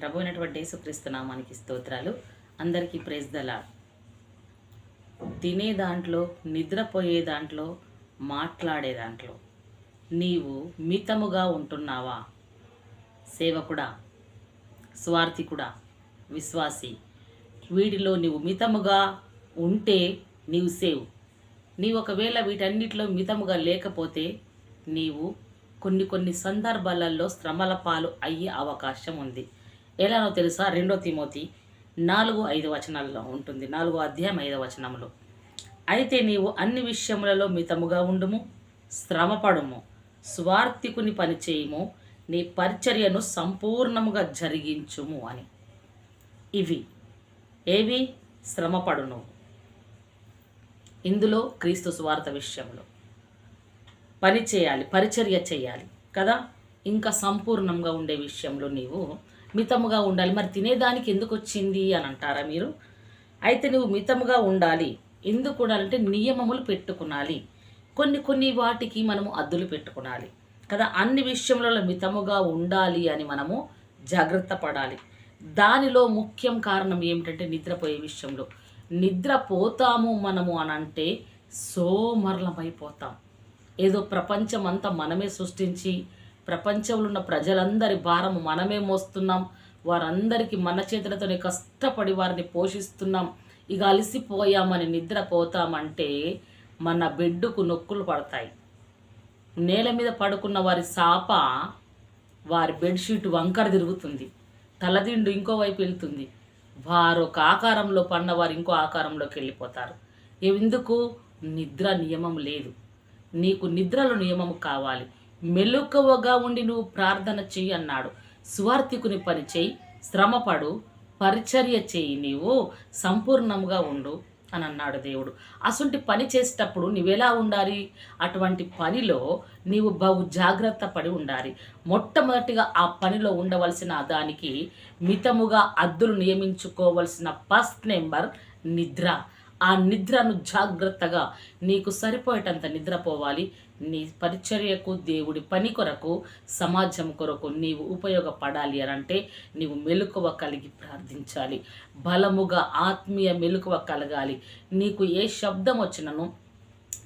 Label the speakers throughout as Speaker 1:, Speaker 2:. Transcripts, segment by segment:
Speaker 1: ప్రభు అయినటువంటి యేసుక్రీస్తునామానికి స్తోత్రాలు. అందరికీ ప్రేజ్ దలా తినే దాంట్లో నిద్రపోయే దాంట్లో మాట్లాడే దాంట్లో నీవు మితముగా ఉంటున్నావా? సేవకుడా స్వార్థికుడా విశ్వాసి వీటిలో నీవు మితముగా ఉంటే నీవు సేవ్. నీవు ఒకవేళ వీటన్నిటిలో మితముగా లేకపోతే నీవు కొన్ని కొన్ని సందర్భాలలో శ్రమల పాలు అయ్యే అవకాశం ఉంది. ఎలానో తెలుసా? రెండో తిమోతి నాలుగు ఐదు వచనాల్లో ఉంటుంది. నాలుగో అధ్యాయం ఐదో వచనంలో అయితే నీవు అన్ని విషయములలో మితముగా ఉండుము శ్రమపడుము స్వార్థికుని పనిచేయము నీ పరిచర్యను సంపూర్ణముగా జరిగించుము అని. ఇవి. ఏవి? శ్రమపడును. ఇందులో క్రీస్తు స్వార్థ విషయంలో. పని చేయాలి పరిచర్య చేయాలి కదా? ఇంకా సంపూర్ణంగా ఉండే విషయంలో నీవు మితముగా ఉండాలి. మరి తినేదానికి ఎందుకు వచ్చింది అని అంటారా మీరు? అయితే నువ్వు మితముగా ఉండాలి. ఎందుకు ఉండాలంటే నియమములు పెట్టుకునాలి. కొన్ని కొన్ని వాటికి మనము అద్దులు పెట్టుకునాలి. కదా అన్ని విషయంలో మితముగా ఉండాలి అని మనము జాగ్రత్త పడాలి. దానిలో ముఖ్యం కారణం ఏమిటంటే నిద్రపోయే విషయంలో. నిద్రపోతాము మనము అని అంటే సోమర్లమైపోతాం. ఏదో ప్రపంచం అంతా మనమే సృష్టించి ప్రపంచంలో ఉన్న ప్రజలందరి భారం మనమే మోస్తున్నాం. వారందరికీ మన చేతులతోనే కష్టపడి వారిని పోషిస్తున్నాం. ఇక అలసిపోయామని నిద్రపోతామంటే మన బెడ్డుకు నొక్కులు పడతాయి. నేల మీద పడుకున్న వారి సాప వారి బెడ్షీట్ వంకర తిరుగుతుంది. తలదిండు ఇంకో వైపు వెళ్తుంది. వారు ఒక ఆకారంలో పడిన వారు ఇంకో ఆకారంలోకి వెళ్ళిపోతారు. ఎందుకు నిద్ర నియమం లేదు. నీకు నిద్రలో నియమం కావాలి. మెలకువగా ఉండి నువ్వు ప్రార్థన చెయ్యి అన్నాడు. స్వార్థికుని పని చేయి శ్రమపడు పరిచర్య చేయి నీవు సంపూర్ణంగా ఉండు అని అన్నాడు దేవుడు. అసంటి పని చేసేటప్పుడు నువ్వెలా ఉండాలి? అటువంటి పనిలో నీవు బహు జాగ్రత్త పడి ఉండాలి. మొట్టమొదటిగా ఆ పనిలో ఉండవలసిన దానికి మితముగా అద్దులు నియమించుకోవలసిన ఫస్ట్ నెంబర్ నిద్ర. ఆ నిద్రను జాగ్రత్తగా నీకు సరిపోయేటంత నిద్రపోవాలి నీ పరిచర్యకు దేవుడి పని కొరకు సమాజం కొరకు నీవు ఉపయోగపడాలి అని అంటే నీవు మెలకువ కలిగి ప్రార్థించాలి. బలముగా ఆత్మీయ మెలకువ కలగాలి. నీకు ఏ శబ్దం వచ్చినను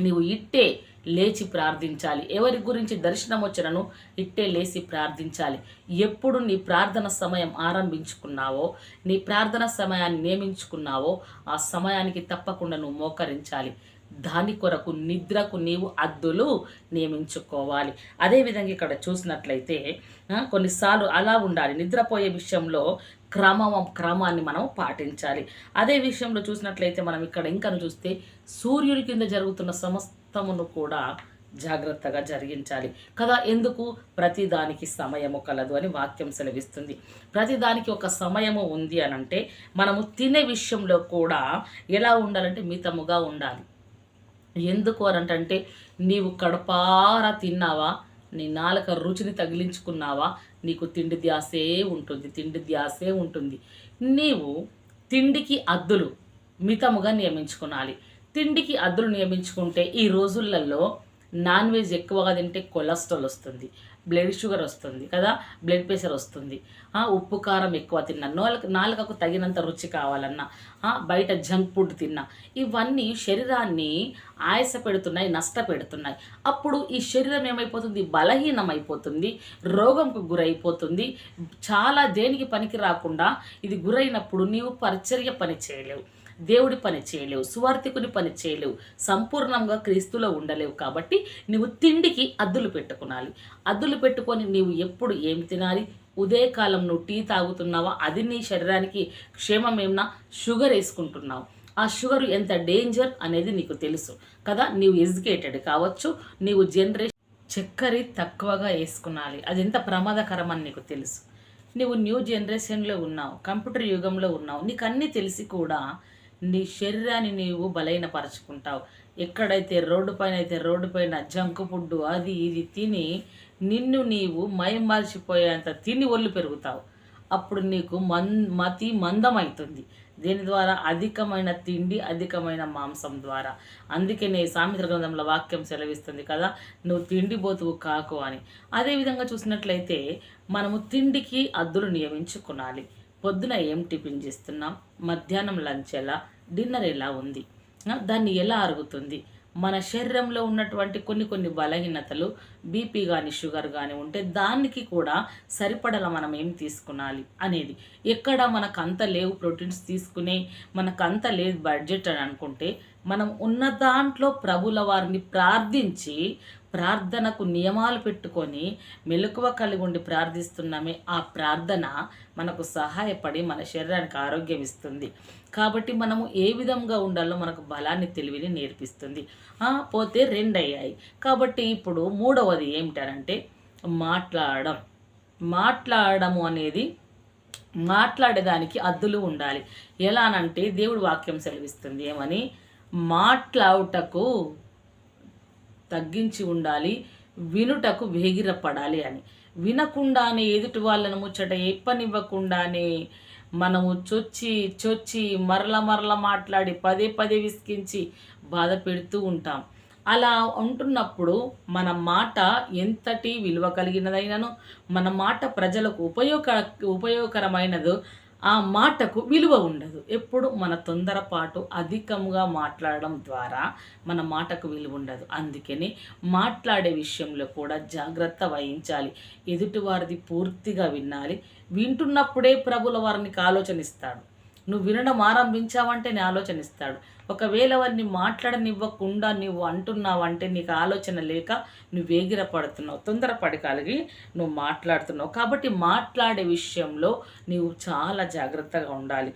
Speaker 1: నీవు ఇట్టే లేచి ప్రార్థించాలి. ఎవరి గురించి దర్శనం వచ్చినను ఇట్టే లేచి ప్రార్థించాలి. ఎప్పుడు నీ ప్రార్థన సమయం ఆరంభించుకున్నావో నీ ప్రార్థన సమయాన్ని నియమించుకున్నావో ఆ సమయానికి తప్పకుండా నువ్వు మోకరించాలి. దాని కొరకు నిద్రకు నీవు అద్దులు నియమించుకోవాలి. అదేవిధంగా ఇక్కడ చూసినట్లయితే కొన్నిసార్లు అలా ఉండాలి. నిద్రపోయే విషయంలో క్రమం క్రమాన్ని మనం పాటించాలి. అదే విషయంలో చూసినట్లయితే మనం ఇక్కడ ఇంకా చూస్తే సూర్యుడి కింద జరుగుతున్న సమస్తమును కూడా జాగ్రత్తగా జరిగించాలి. కదా ఎందుకు? ప్రతిదానికి సమయము కలదు అని వాక్యం సెలవిస్తుంది. ప్రతిదానికి ఒక సమయము ఉంది అనంటే మనము తినే విషయంలో కూడా ఎలా ఉండాలంటే మితముగా ఉండాలి. ఎందుకు అని అంటే నీవు కడపారా తిన్నావా? నీ నాలుక రుచిని తగిలించుకున్నావా? నీకు తిండి ధ్యాసే ఉంటుంది తిండి ధ్యాసే ఉంటుంది. నీవు తిండికి అద్దులు మితముగా నియమించుకోవాలి తిండికి అద్దులు నియమించుకుంటే ఈ రోజులలో నాన్ వెజ్ ఎక్కువగా తింటే కొలెస్ట్రాల్ వస్తుంది. బ్లడ్ షుగర్ వస్తుంది కదా బ్లడ్ ప్రెషర్ వస్తుంది. ఉప్పు కారం ఎక్కువ తిన్నా నాలుక నాలుకకు తగినంత రుచి కావాలన్నా బయట జంక్ ఫుడ్ తిన్నా ఇవన్నీ శరీరాన్ని ఆయాస పెడుతున్నాయి నష్టపెడుతున్నాయి. అప్పుడు ఈ శరీరం ఏమైపోతుంది? బలహీనం అయిపోతుంది రోగంకు గురైపోతుంది. చాలా దేనికి పనికి రాకుండా ఇది గురైనప్పుడు నీవు పరిచర్య పని చేయలేవు. దేవుడి పని చేయలేవు సువార్థికుని పని చేయలేవు సంపూర్ణంగా క్రీస్తులో ఉండలేవు కాబట్టి నువ్వు తిండికి అద్దులు పెట్టుకునాలి. అద్దులు పెట్టుకొని నీవు ఎప్పుడు ఏం తినాలి? ఉదయకాలం నువ్వు టీ తాగుతున్నావా? అది నీ శరీరానికి క్షేమమేమన్నా షుగర్ వేసుకుంటున్నావు. ఆ షుగర్ ఎంత డేంజర్ అనేది నీకు తెలుసు కదా? నీవు ఎడ్యుకేటెడ్ కావచ్చు నీవు జనరేషన్ చక్కెర తక్కువగా వేసుకునాలి. అది ఎంత ప్రమాదకరం అని నీకు తెలుసు. నువ్వు న్యూ జనరేషన్లో ఉన్నావు కంప్యూటర్ యుగంలో ఉన్నావు. నీకు అన్నీ తెలిసి కూడా నీ శరీరాన్ని నీవు బలహీనపరచుకుంటావు. ఎక్కడైతే రోడ్డు పైన అయితే రోడ్డు పైన జంక్ ఫుడ్ అది ఇది తిని నిన్ను నీవు మైమర్చిపోయేంత తిని ఒళ్ళు పెరుగుతావు. అప్పుడు నీకు మన్ మతి మందమవుతుంది దీని ద్వారా అధికమైన తిండి అధికమైన మాంసం ద్వారా. అందుకనే సామెత గ్రంథంలో వాక్యం సెలవిస్తుంది కదా నువ్వు తిండి బోతువు కాకు అని. అదేవిధంగా చూసినట్లయితే మనము తిండికి అద్దులు నియమించుకోవాలి పొద్దున ఏం టిఫిన్ చేస్తున్నాం? మధ్యాహ్నం లంచ్ ఎలా? డిన్నర్ ఎలా ఉంది? దాన్ని ఎలా అరుగుతుంది? మన శరీరంలో ఉన్నటువంటి కొన్ని కొన్ని బలహీనతలు బీపీ కానీ షుగర్ కానీ ఉంటే దానికి కూడా సరిపడలా మనం ఏం తీసుకునాలి అనేది. ఎక్కడ మనకు అంత లేవు ప్రోటీన్స్ తీసుకునే మనకు అంత లేదు బడ్జెట్ అని అనుకుంటే మనం ఉన్న దాంట్లో ప్రభుల వారిని ప్రార్థించి ప్రార్థనకు నియమాలు పెట్టుకొని మెలకువ కలిగి ఉండి ప్రార్థిస్తున్నామే. ఆ ప్రార్థన మనకు సహాయపడి మన శరీరానికి ఆరోగ్యం ఇస్తుంది. కాబట్టి మనము ఏ విధంగా ఉండాలో మనకు బలాన్ని తెలివిని నేర్పిస్తుంది. పోతే రెండు అయ్యాయి కాబట్టి ఇప్పుడు మూడవది ఏమిటనంటే మాట్లాడడం. మాట్లాడము అనేది మాట్లాడేదానికి అద్దులు ఉండాలి. ఎలానంటే దేవుడు వాక్యం సెలవిస్తుంది. ఏమని? మాట్లాడుటకు తగ్గించి ఉండాలి వినుటకు వేగిరపడాలి అని. వినకుండానే ఎదుటి వాళ్ళను ముచ్చట ఎప్పనివ్వకుండానే మనము చొచ్చి చొచ్చి మరల మరల మాట్లాడి పదే పదే విసికించి బాధ పెడుతూ ఉంటాం. అలా ఉంటున్నప్పుడు మన మాట ఎంతటి విలువ కలిగినదైనను మన మాట ప్రజలకు ఉపయోగ ఉపయోగకరమైనదో ఆ మాటకు విలువ ఉండదు. ఎప్పుడు మన తొందరపాటు అధికంగా మాట్లాడడం ద్వారా మన మాటకు విలువ ఉండదు. అందుకని మాట్లాడే విషయంలో కూడా జాగ్రత్త వహించాలి. ఎదుటివారిది పూర్తిగా వినాలి. వింటున్నప్పుడే ప్రభుల వారిని ఆలోచనిస్తాడు నువ్వు వినడం ఆరంభించావంటే నీ ఆలోచనిస్తాడు ఒకవేళ వారిని మాట్లాడనివ్వకుండా నువ్వు అంటున్నావంటే నీకు ఆలోచన లేక నువ్వు వేగిరపడుతున్నావు తొందరపడి కలిగి నువ్వు మాట్లాడుతున్నావు. కాబట్టి మాట్లాడే విషయంలో నీవు చాలా జాగ్రత్తగా ఉండాలి.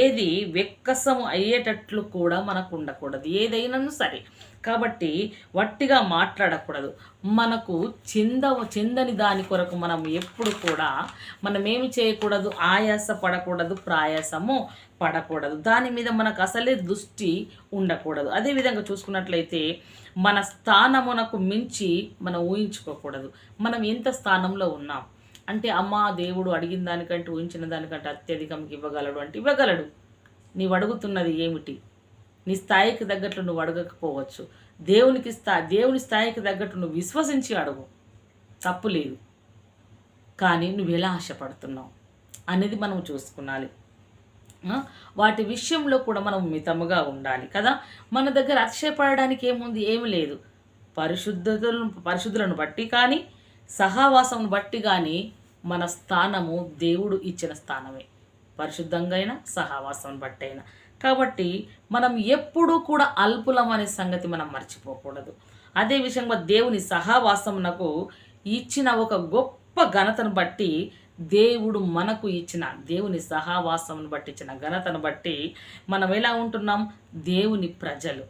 Speaker 1: ఏది వెక్కసం అయ్యేటట్లు కూడా మనకు ఉండకూడదు. ఏదైనాను సరే కాబట్టి వట్టిగా మాట్లాడకూడదు. మనకు చింద చెందని దాని కొరకు మనం ఎప్పుడు కూడా మనం ఏమి చేయకూడదు? ఆయాస పడకూడదు ప్రయాసము పడకూడదు. దాని మీద మనకు అసలే దృష్టి ఉండకూడదు. అదేవిధంగా చూసుకున్నట్లయితే మన స్థానమునకు మించి మనం ఊహించుకోకూడదు. మనం ఎంత స్థానంలో ఉన్నాం? అంటే అమ్మ దేవుడు అడిగిన దానికంటే ఊహించిన దానికంటే అత్యధికంగా ఇవ్వగలడు అంటే ఇవ్వగలడు. నీవు అడుగుతున్నది ఏమిటి? నీ స్థాయికి తగ్గట్లు నువ్వు అడగకపోవచ్చు. దేవునికి స్థా దేవుని స్థాయికి తగ్గట్టు నువ్వు విశ్వసించి అడుగు. తప్పు లేదు. కానీ నువ్వు ఎలా ఆశపడుతున్నావు అనేది మనం చూసుకున్నాలి. వాటి విషయంలో కూడా మనం మితముగా ఉండాలి కదా? మన దగ్గర అతిశయపడడానికి ఏముంది? ఏమి లేదు. పరిశుద్ధతలను పరిశుద్ధులను బట్టి కానీ సహవాసమును బట్టి కానీ మన స్థానము దేవుడు ఇచ్చిన స్థానమే. పరిశుద్ధంగా అయినా సహవాసం బట్టి అయినా. కాబట్టి మనం ఎప్పుడూ కూడా అల్పులం అనే సంగతి మనం మర్చిపోకూడదు. అదే విషయంగా దేవుని సహవాసమునకు ఇచ్చిన ఒక గొప్ప ఘనతను బట్టి దేవుడు మనకు ఇచ్చిన దేవుని సహవాసమును బట్టి ఇచ్చిన ఘనతను బట్టి మనం ఎలా ఉంటున్నాం? దేవుని ప్రజలు.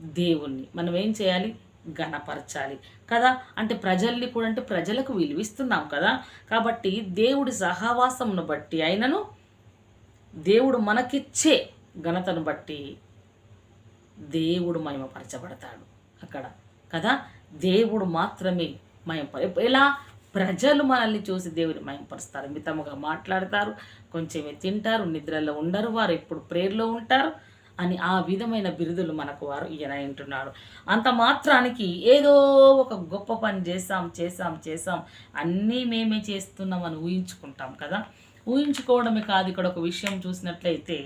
Speaker 1: దేవుణ్ణి. మనం ఏం చేయాలి? ఘనపరచాలి. కదా? అంటే ప్రజల్ని కూడా అంటే ప్రజలకు విలువిస్తున్నాం కదా? కాబట్టి దేవుడి సహవాసమును బట్టి అయినను దేవుడు మనకిచ్చే ఘనతను బట్టి దేవుడు మహిమపరచబడతాడు అక్కడ. కదా? దేవుడు మాత్రమే మహిమప ఎలా? ప్రజలు మనల్ని చూసి దేవుని మయంపరుస్తారు మితముగా మాట్లాడతారు కొంచెమే తింటారు నిద్రలో ఉండరు వారు ఎప్పుడు ప్రేర్లో ఉంటారు అని ఆ విధమైన బిరుదులు మనకు వారు ఈయన అంత మాత్రానికి ఏదో ఒక గొప్ప పని చేసాం చేసాం చేసాం అన్నీ మేమే చేస్తున్నాం అని ఊహించుకుంటాం కదా? ఊహించుకోవడమే కాదు ఇక్కడ ఒక విషయం చూసినట్లయితే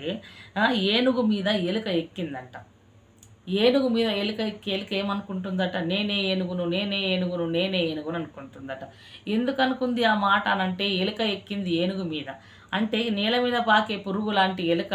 Speaker 1: ఏనుగు మీద ఎలుక ఎక్కిందంట. ఏనుగు మీద ఎలుక ఎక్కి ఎలుక ఏమనుకుంటుందట? నేనే ఏనుగును నేనే ఏనుగును నేనే ఏనుగును అనుకుంటుందట. ఎందుకు అనుకుంది ఆ మాట అనంటే ఎలుక ఎక్కింది ఏనుగు మీద. అంటే నేల మీద పాకే పురుగు లాంటి ఎలుక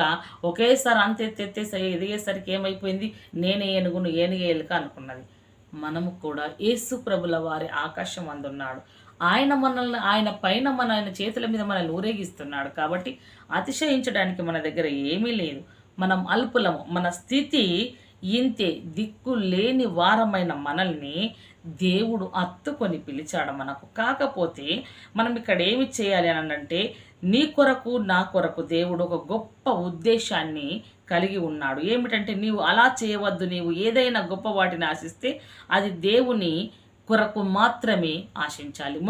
Speaker 1: ఒకేసారి అంతెత్తెత్తేసరి ఎదిగేసరికి ఏమైపోయింది? నేనే ఏనుగును ఏనుగే ఎలుక అనుకున్నది. మనము కూడా యేసు ప్రభుల వారి ఆకాశం అందున్నాడు. ఆయన మనల్ని ఆయన పైన మన ఆయన చేతుల మీద మనల్ని ఊరేగిస్తున్నాడు కాబట్టి అతిశయించడానికి మన దగ్గర ఏమీ లేదు. మనం అల్పులము. మన స్థితి ఇంతే. దిక్కు లేని వారమైన మనల్ని దేవుడు అత్తుకొని పిలిచాడు మనకు. కాకపోతే మనం ఇక్కడ ఏమి చేయాలి అని అంటే నీ కొరకు నా కొరకు దేవుడు ఒక గొప్ప ఉద్దేశాన్ని కలిగి ఉన్నాడు. ఏమిటంటే నీవు అలా చేయవద్దు. నీవు ఏదైనా గొప్ప వాటిని ఆశిస్తే అది దేవుని కొరకు మాత్రమే ఆశించాలి.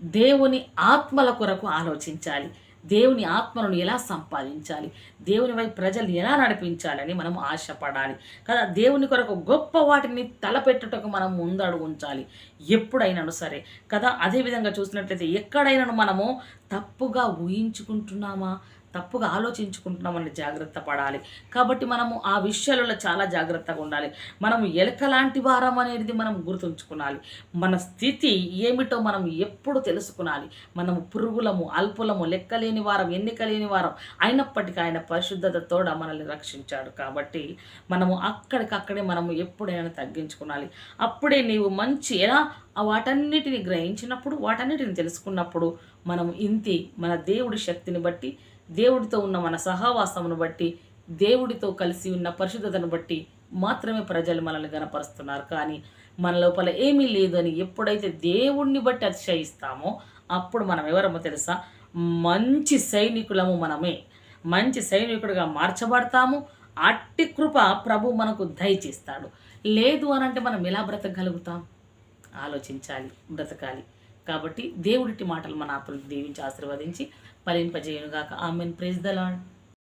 Speaker 1: దేవుని ఆత్మల కొరకు ఆలోచించాలి. దేవుని ఆత్మలను ఎలా సంపాదించాలి? దేవుని వైపు ప్రజలు ఎలా నడిపించాలని మనం ఆశపడాలి. కదా దేవుని కొరకు గొప్ప వాటిని తలపెట్టుటకు మనం ముందడుగు ఉంచాలి. ఎప్పుడైనాను సరే. కదా అదేవిధంగా చూసినట్లయితే ఎక్కడైనాను మనము తప్పుగా ఊహించుకుంటున్నామా? తప్పుగా ఆలోచించుకుంటున్నామని జాగ్రత్త పడాలి. కాబట్టి మనము ఆ విషయాలలో చాలా జాగ్రత్తగా ఉండాలి. మనం ఎలకలాంటి వారం అనేది మనం గుర్తుంచుకోవాలి మన స్థితి ఏమిటో మనం ఎప్పుడు తెలుసుకోవాలి మనము పురుగులము అల్పులము లెక్కలేని వారం ఎన్నిక లేని వారం అయినప్పటికీ ఆయన పరిశుద్ధతతోడ మనల్ని రక్షించాడు కాబట్టి మనము అక్కడికక్కడే మనము ఎప్పుడైనా తగ్గించుకోవాలి అప్పుడే నీవు మంచి ఎలా వాటన్నిటిని గ్రహించినప్పుడు వాటన్నిటిని తెలుసుకున్నప్పుడు మనం ఇంతి మన దేవుడి శక్తిని బట్టి దేవుడితో ఉన్న మన సహవాసమును బట్టి దేవుడితో కలిసి ఉన్న పరిశుద్ధతను బట్టి మాత్రమే ప్రజలు మనల్ని గనపరుస్తున్నారు. కానీ మన లోపల ఏమీ లేదు అని ఎప్పుడైతే దేవుణ్ణి బట్టి అతిశయిస్తామో అప్పుడు మనం ఎవరమో తెలుసా? మంచి సైనికులము మనమే. మంచి సైనికుడిగా మార్చబడతాము. అట్టి కృప ప్రభు మనకు దయచేస్తాడు. లేదు అనంటే మనం ఎలా బ్రతకగలుగుతాం? ఆలోచించాలి బ్రతకాలి. కాబట్టి దేవుడిటి మాటలు మన ఆత్మలు దీవించి ఆశీర్వదించి ఫలింపజేయునుగాక ఆమెన్. Praise the Lord